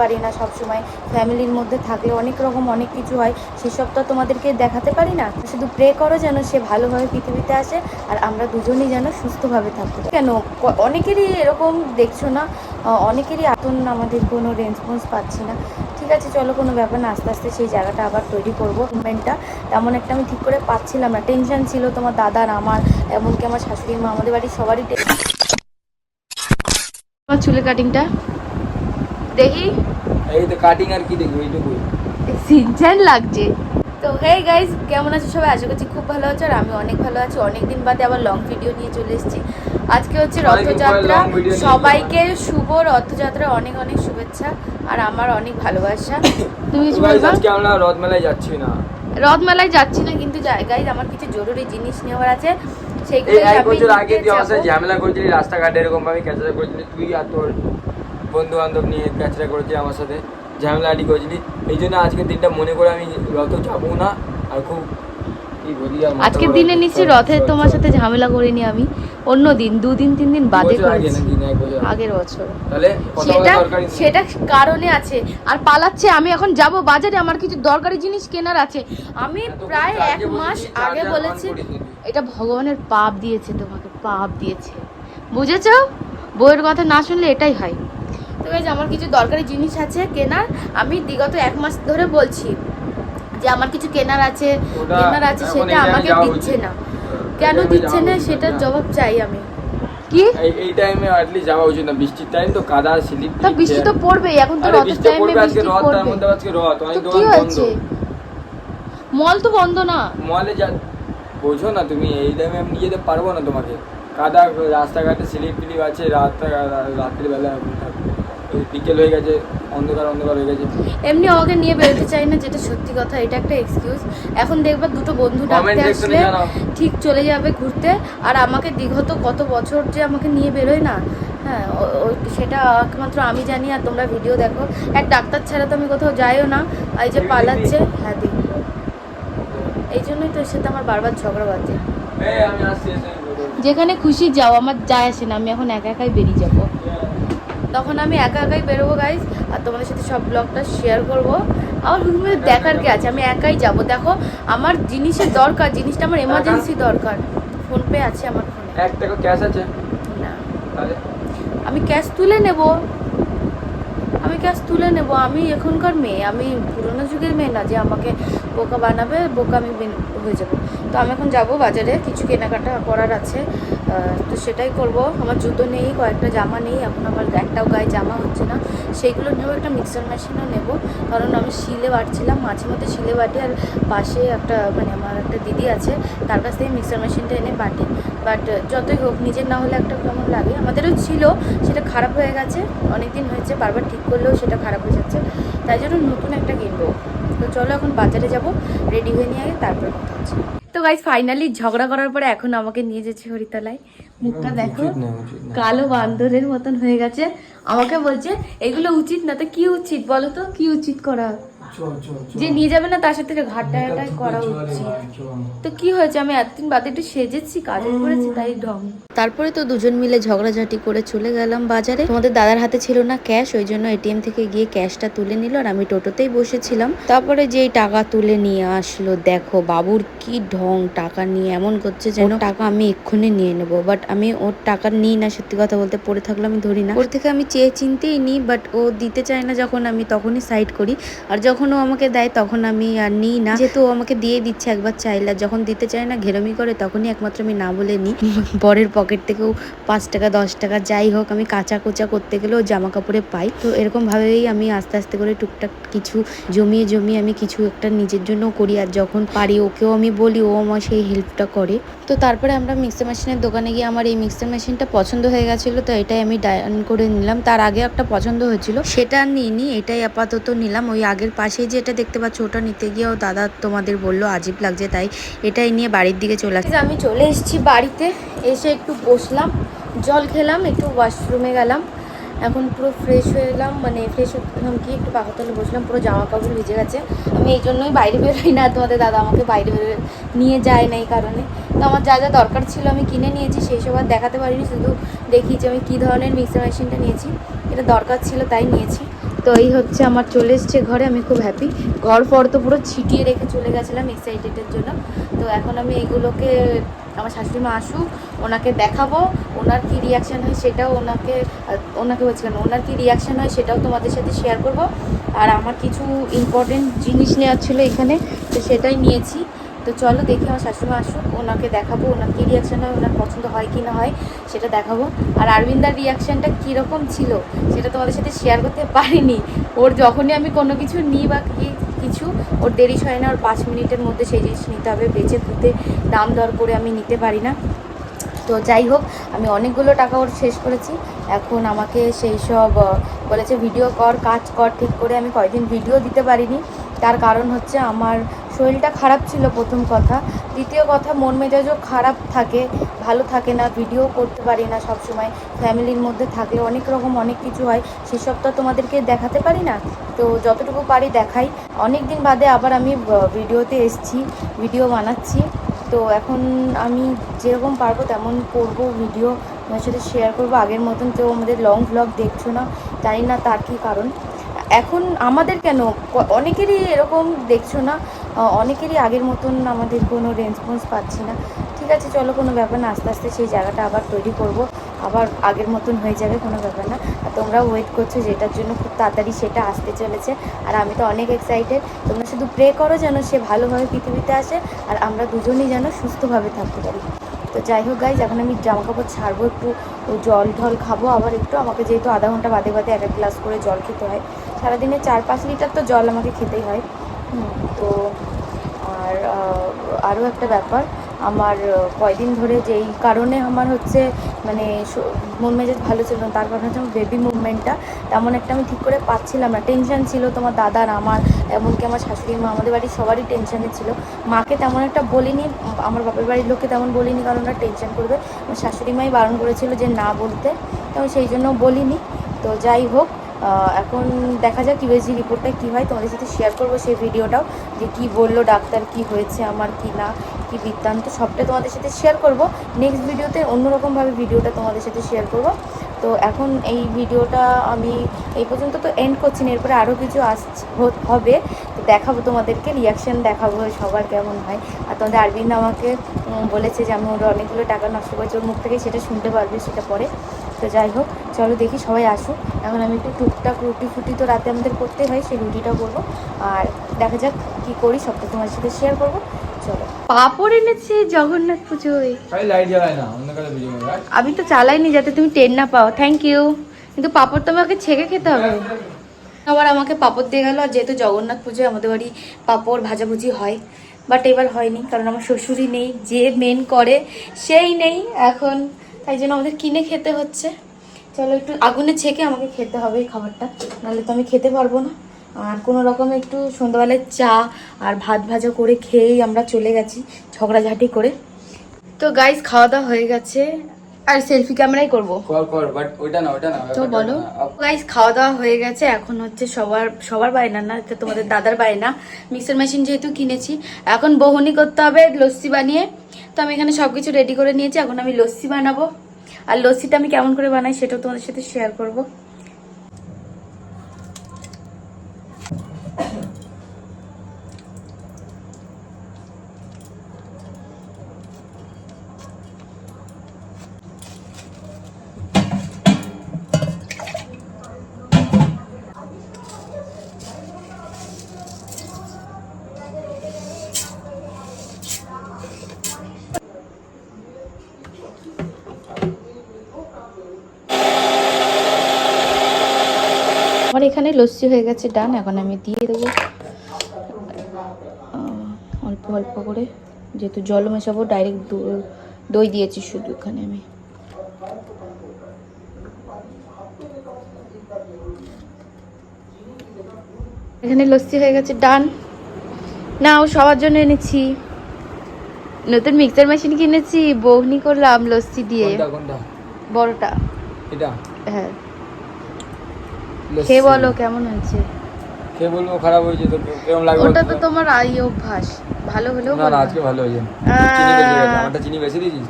পারি না সব সময় ফ্যামিলির মধ্যে থাকলে অনেক রকম অনেক কিছু হয়, সেসব তো তোমাদেরকে দেখাতে পারি না। শুধু প্রে করো যেন সে ভালোভাবে পৃথিবীতে আসে আর আমরা দুজনেই যেন সুস্থভাবে থাকতে কেন? অনেকেরই এরকম দেখছ না? অনেকেরই এখন আমাদের কোনো রেসপন্স পাচ্ছি না। ঠিক আছে, চলো কোনো ব্যাপার না, আস্তে আস্তে সেই জায়গাটা আবার তৈরি করব। মুভমেন্টটা তেমন একটা আমি ঠিক করে পাচ্ছিলাম না। টেনশন ছিল তোমার দাদার, আমার, এমনকি আমার শাশুড়ি মা, আমাদের বাড়ির সবারই আমার চুলের কাটিংটা দেখি। এই তো কাটিং আর কি দেখব এইটুকুই। সিনচান লাগছে। তো হে গাইজ কেমন আছো সবাই? আশা করছি খুব ভালো আছো আর আমি অনেক ভালো আছি। অনেক দিন বাদে আবার লং ভিডিও নিয়ে চলে এসেছি। আজকে হচ্ছে রথযাত্রা। সবাইকে শুভ রথযাত্রা অনেক অনেক শুভেচ্ছা আর আমার অনেক ভালোবাসা। তুমি কিছু বলবা আজকে আমরা রথ মেলায় যাচ্ছি না। রথ মেলায় যাচ্ছি না কিন্তু গাইজ আমার কিছু জরুরি জিনিস নেওয়ার আছে। সেইগুলো বছর আগে তুই আমার ঝামেলা করেছিলি রাস্তাঘাটে এরকম ভাবে ক্যাচরা করেছিলি তুই আর তোর বন্ধু বান্ধব নিয়ে ক্যাচরা করেছিলি আমার সাথে ঝামেলা আডি করেছিলি। এই জন্য আজকের দিনটা মনে করে আমি রথ যাব না আর খুব আজকের দিনে নিশ্চয়ই রথের তোমার সাথে ঝামেলা করিনি আমি অন্য দিন দুদিন তিন দিন বাদে করেছি? আগের বছর। সেটা সেটা কারণে আছে আর পালাচ্ছে আমি এখন যাব বাজারে আমার কিছু দরকারি জিনিস কেনার আছে। আমি প্রায় এক মাস আগে বলেছি এটা ভগবানের পাপ দিয়েছে তোমাকে পাপ দিয়েছে। বুঝেছ? বইয়ের কথা না শুনলে এটাই হয়। তো গাইজ আমার কিছু দরকারি জিনিস আছে কেনার আমি বিগত এক মাস ধরে বলছি যে আমার কিছু কেনার আছে কেনার আছে সেটা আমাকে দিচ্ছে না। কেন দিচ্ছে না সেটার জবাব চাই আমি। কি? এই টাইমে অ্যাটলিস্ট যাওয়া উচিত না। বৃষ্টির টাইম তো কাদা স্লিপ তা বৃষ্টি তো পড়বেই এখন তো রথের বৃষ্টি টাইমে পড়বে আজকে বৃষ্টি রথ তার মধ্যে আজকে রথ। অনেক দোকান বন্ধ। মল তো বন্ধ না। মলে যা বোঝো না তুমি এই টাইমে আমি যেতে পারব না তোমাকে। কাদা রাস্তাঘাটে স্লিপ ফিলিপ আছে রাত রাত্রিবেলা। বিকেল হয়ে গেছে অন্ধকার অন্ধকার হয়ে গেছে। এমনি আমাকে নিয়ে বেরোতে চাই না যেটা সত্যি কথা এটা একটা এক্সকিউজ এখন দেখবা দুটো বন্ধু ডাকতে আসলে ঠিক চলে যাবে ঘুরতে। আর আমাকে দীর্ঘত কত বছর যে আমাকে নিয়ে বেরোয় না হ্যাঁ সেটা একমাত্র আমি জানি আর তোমরা ভিডিও দেখো। এক ডাক্তার ছাড়া তো আমি কোথাও যাইও না এই যে পালাচ্ছে। হ্যাঁ দিই এই জন্যই তো সাথে আমার বারবার ঝগড়া বাজে। যেখানে খুশি যাও আমার যায় আসে না আমি এখন একা একাই বেরিয়ে যাব। তখন আমি একা একাই বেরোবো গাইজ আর তোমাদের সাথে সব ব্লগটা শেয়ার করব। আমার হুকুমে দেখার কি আছে? আমি একাই যাব। দেখো আমার জিনিসের দরকার জিনিসটা আমার এমার্জেন্সি দরকার। ফোনপে আছে আমার ফোনে এক টাকা ক্যাশ আছে? না। আমি ক্যাশ তুলে নেব। আমি ক্যাশ তুলে নেব। আমি এখনকার মেয়ে। আমি পুরোনো যুগের মেয়ে না যে আমাকে বোকা বানাবে বোকা আমি হয়ে যাব। তো আমি এখন যাব বাজারে, কিছু কেনাকাটা করার আছে। তো সেটাই করব। আমার জুতো নেই, কয়েকটা জামা নেই, এখন আমার একটাও গায়ে জামা হচ্ছে না। সেইগুলো নেব একটা মিক্সার মেশিনও নেব। কারণ আমি শিলে বাটছিলাম, মাঝে মধ্যে শিলে বাটি আর পাশে একটা মানে আমার একটা দিদি আছে, তার কাছ থেকে মিক্সার মেশিনটা এনে বাটে। বাট যতই হোক, নিজের না হলে একটা কেমন লাগে? আমাদেরও ছিল, সেটা খারাপ হয়ে গেছে অনেক দিন হয়েছে, বারবার ঠিক করলেও সেটা খারাপ হয়ে যাচ্ছে। তাই জন্য নতুন একটা কিনবো। তো চলো এখন বাজারে যাব রেডি হয়ে নিয়ে আগে তারপরে কথা হচ্ছে গাইজ ফাইনালি ঝগড়া করার পরে এখন আমাকে নিয়ে যাচ্ছে হরিতলায়। মুখটা দেখো কালো বান্দরের মতন হয়ে গেছে। আমাকে বলছে এগুলো উচিত না তো কি উচিত বলো তো? কি উচিত করা? যে নিয়ে যাবে না তার সাথে ঘাটটা ঘাটাই করা উচিত। তো কি হয়েছে? আমি এতদিন বাদে একটু সেজেছি কাজল করেছি তাই ঢং। তারপরে তো দুজন মিলে ঝগড়াঝাটি করে চলে গেলাম বাজারে। তোমাদের দাদার হাতে ছিল না ক্যাশ ওই জন্য এটিএম থেকে গিয়ে ক্যাশটা তুলে নিল আর আমি টোটোতেই বসেছিলাম। তারপরে যেই টাকা তুলে নিয়ে আসলো দেখো বাবুর কি ঢং টাকা নিয়ে এমন করছে যেন টাকা আমি এক্ষুনি নিয়ে নেব। বাট আমি ওর টাকা নিই না সত্যি কথা বলতে পড়ে থাকলে আমি ধরি না। ওর থেকে আমি চেয়ে চিনতেই নিই বাট ও দিতে চায় না যখন আমি তখনই সাইড করি। আর যখন ও আমাকে দেয়, তখন আমি আর নিই না। যেহেতু আমাকে দিয়ে দিচ্ছে একবার চাইলে, যখন দিতে চায় না, ঘেরমি করে, তখনই একমাত্র আমি না বলে নিই। বরের পকেট থেকেও পাঁচ টাকা, দশ টাকা, যাই হোক, আমি কাঁচা কোচা করতে গেলেও জামা কাপড়ে পাই। তো এরকমভাবেই আমি আস্তে আস্তে করে টুকটাক কিছু জমিয়ে জমিয়ে আমি কিছু একটা নিজের জন্য করি। আর যখন পারি, ওকেও আমি বলি, ও আমার সেই হেল্পটা করে। তো তারপরে আমরা মিক্সার মেশিনের দোকানে গিয়ে আমার এই মিক্সার মেশিনটা পছন্দ হয়ে গেছিল, তো এটাই আমি ডায়ন করে নিলাম। তার আগে একটা পছন্দ হয়েছিল, সেটা নিইনি, এটাই আপাতত নিলাম। ওই আগের পাশেই যে এটা দেখতে পাচ্ছ, ওটা নিতে গিয়েও দাদা তোমাদের বলল, আজীব লাগছে। তাই এটাই নিয়ে বাড়ির দিকে চলে আসছি। আমি চলে এসেছি বাড়িতে, এসে একটু বসলাম, জল খেলাম, একটু ওয়াশরুমে গেলাম। এখন পুরো ফ্রেশ হয়ে এলাম মানে ফ্রেশ হলাম কি একটু পাকাতলে বসলাম, পুরো জামা কাপড় ভিজে গেছে। আমি এই জন্যই বাইরে বেরোই না, তোমাদের দাদা আমাকে বাইরে বেরো নিয়ে যায় না এই কারণে। তো আমার যা যা দরকার ছিল আমি কিনে নিয়েছি, সেই সব আর দেখাতে পারিনি, শুধু দেখিয়েছি আমি কী ধরনের মিক্সার মেশিনটা নিয়েছি। এটা দরকার ছিল তাই নিয়েছি। তো এই হচ্ছে আমার চলে এসছে ঘরে, আমি খুব হ্যাপি ঘর ফর তো পুরো ছিটিয়ে রেখে চলে গেছিলাম এক্সাইটেডের জন্য। তো এখন আমি এগুলোকে, আমার শাশুড়ি মা আসুক, ওনাকে দেখাবো, ওনার কী রিয়াকশান হয় সেটাও ওনাকে ওনাকে বলছি কেন, ওনার কী রিয়াকশান হয় সেটাও তোমাদের সাথে শেয়ার করব। আর আমার কিছু ইম্পর্টেন্ট জিনিস নেওয়ার ছিল এখানে, তো সেটাই নিয়েছি। তো চলো দেখি আমার শাশুড়ি আসুক, ওনাকে দেখাবো, ওনার কী রিয়াকশান হয়, ওনার পছন্দ হয় কি না হয়, সেটা দেখাবো। আর আরবিন্দার রিয়াকশানটা কীরকম ছিল, সেটা তোমাদের সাথে শেয়ার করতে পারিনি। ওর যখনই আমি কোনো কিছু নিই বা কি কিছু, ওর দেরি হয় না, ওর পাঁচ মিনিটের মধ্যে সেই জিনিস নিতে হবে, বেঁচে ফুটে দাম দর করে আমি নিতে পারি না। তো যাই হোক, আমি অনেকগুলো টাকা ওর শেষ করেছি। এখন আমাকে সেই সব বলেছে, ভিডিও কর, কাজ কর, ঠিক করে আমি কয়েকদিন ভিডিও দিতে পারিনি। তার কারণ হচ্ছে আমার শরীরটা খারাপ ছিল প্রথম কথা। দ্বিতীয় কথা, মন মেজাজও খারাপ থাকে, ভালো থাকে না, ভিডিও করতে পারি না সব সময় ফ্যামিলির মধ্যে থাকলে অনেক রকম অনেক কিছু হয়, সেসব তো তোমাদেরকে দেখাতে পারি না। তো যতটুকু পারি দেখাই। অনেক দিন বাদে আবার আমি ভিডিওতে এসছি, ভিডিও বানাচ্ছি। তো এখন আমি যেরকম পারব তেমন করব ভিডিও। তোমার সাথে শেয়ার করব। আগের মতন কেউ আমাদের লং ভ্লগ দেখছ না, জানি না তার কী কারণ। এখন আমাদের কেন? অনেকেরই এরকম দেখছ না অনেকেরই আগের মতন আমাদের কোনো রেসপন্স পাচ্ছি না। ঠিক আছে চলো কোনো ব্যাপার না আস্তে আস্তে সেই জায়গাটা আবার তৈরি করব। আবার আগের মতন হয়ে যাবে কোনো ব্যাপার না। আর তোমরা ওয়েট করছ যেটার জন্য খুব তাড়াতাড়ি সেটা আসতে চলেছে। আর আমি তো অনেক এক্সাইটেড তোমরা শুধু প্রে করো যেন সে ভালোভাবে পৃথিবীতে আসে আর আমরা দুজনেই যেন সুস্থভাবে থাকতে পারি। তো যাই হোক গাইজ এখন আমি জামা কাপড় ছাড়বো একটু জল ঢল খাব। আবার একটু আমাকে যেহেতু আধা ঘণ্টা বাদে বাদে এক এক গ্লাস করে জল খেতে হয়। সারাদিনে চার পাঁচ লিটার তো জল আমাকে খেতেই হয়। হুম, তো আর আরও একটা ব্যাপার, আমার কয়দিন ধরে যেই কারণে আমার হচ্ছে মানে মন মেজাজ ভালো ছিল না, তার কারণে হচ্ছে আমার বেবি মুভমেন্টটা তেমন একটা আমি ঠিক করে পাচ্ছিলাম না। টেনশন ছিল তোমার দাদার, আমার, এমনকি আমার শাশুড়ি মা, আমাদের বাড়ির সবারই টেনশনে ছিল। মাকে তেমন একটা বলিনি, আমার বাপের বাড়ির লোককে তেমন বলিনি, কারণ ওরা টেনশন করবে। আমার শাশুড়ি মাই বারণ করেছিল যে না বলতে, তো সেই জন্য বলিনি। তো যাই হোক এখন দেখা যাক ইউএসজি রিপোর্টটা কী হয়। তোমাদের সাথে শেয়ার করব সেই ভিডিওটাও যে কি বলল ডাক্তার, কি হয়েছে আমার, কি না, কি বৃত্তান্ত, সবটা তোমাদের সাথে শেয়ার করব। নেক্সট ভিডিওতে অন্যরকমভাবে ভিডিওটা তোমাদের সাথে শেয়ার করব। তো এখন এই ভিডিওটা আমি এই পর্যন্ত তো এন্ড করছি না, এরপরে আরও কিছু আসছে হ- হবে। তো দেখাবো তোমাদেরকে রিয়াকশান দেখাবো সবার কেমন হয়। আর তোমাদের আরবিন্দ আমাকে বলেছে যে আমি ওরা অনেকগুলো টাকা নষ্ট করেছি, ওর মুখ থেকে সেটা শুনতে পারবে, সেটা পরে। তো যাই হোক চলো দেখি সবাই আসুক। এখন আমি একটু টুকটাক রুটি ফুটি তো রাতে আমাদের করতে হয় সেই রুটিটা করব। আর দেখা যাক কি করি সবটা তোমার সাথে শেয়ার করব। চলো। পাপড় এনেছে জগন্নাথ পুজোয়। নেবে আমি তো চালাইনি যাতে তুমি টেন না পাও। থ্যাংক ইউ কিন্তু পাপড় তো আমাকে ছেঁকে খেতে হবে। আবার আমাকে পাপড় দিয়ে গেল আর যেহেতু জগন্নাথ পুজোয় আমাদের বাড়ি পাপড় ভাজাভুজি হয় বাট এবার হয়নি কারণ আমার শ্বশুরই নেই যে মেন করে সেই নেই। এখন তাই জন্য আমাদের কিনে খেতে হচ্ছে। চলো একটু আগুনে ছেঁকে আমাকে খেতে হবে এই খাবারটা। নাহলে তো আমি খেতে পারব না। আর কোনো রকম একটু সন্ধ্যাবেলায় চা আর ভাত ভাজা করে খেয়েই আমরা চলে গেছি ঝগড়াঝাটি করে। তো গাইস খাওয়া দাওয়া হয়ে গেছে। আর সেলফি ক্যামেরাই করব। তো বলো। গাইস খাওয়া দাওয়া হয়ে গেছে। এখন হচ্ছে সবার সবার বায়না না তোমাদের দাদার বায়না। মিক্সার মেশিন যেহেতু কিনেছি এখন বহনি করতে হবে লস্যি বানিয়ে। আমি এখানে সব কিছু রেডি করে নিয়েছি। এখন আমি লস্যি বানাবো। আর লস্যিটা আমি কেমন করে বানাই সেটাও তোমাদের সাথে শেয়ার করব। এখানে লস্যি হয়ে গেছে ডান। এখন আমি দিয়ে দেবো। অল্প অল্প করে। যেহেতু জল মেশাবো ডাইরেক্ট দই দিয়েছি শুধু এখানে আমি। এখানে লস্যি হয়ে গেছে ডান। না ও সবার জন্য এনেছি। নতুন মিক্সার মেশিন কিনেছি বহনি করলাম লস্যি দিয়ে। বড়টা। এটা? হ্যাঁ। খেয়ে বলো কেমন হয়েছে? খেয়ে বলব খারাপ হয়েছে তো কেমন লাগবে ওটা তো তোমার আই অভ্যাস। ভালো হলেও না না আজকে ভালো হয়েছে। চিনি বেশি গেছে আমারটা চিনি বেশি দিয়েছিস?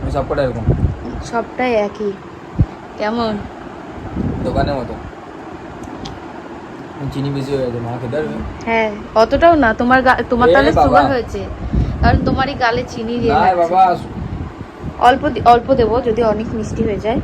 আমি সব কটা এরকম। সবটাই একই। কেমন? দোকানের মতো। চিনি বেশি হয়ে গেছে মা খেতে হ্যাঁ অতটাও না তোমার তোমার তাহলে সুগার হয়েছে। কারণ তোমারই গালে চিনি দিয়ে বাবা অল্প অল্প দেবো যদি অনেক মিষ্টি হয়ে যায়।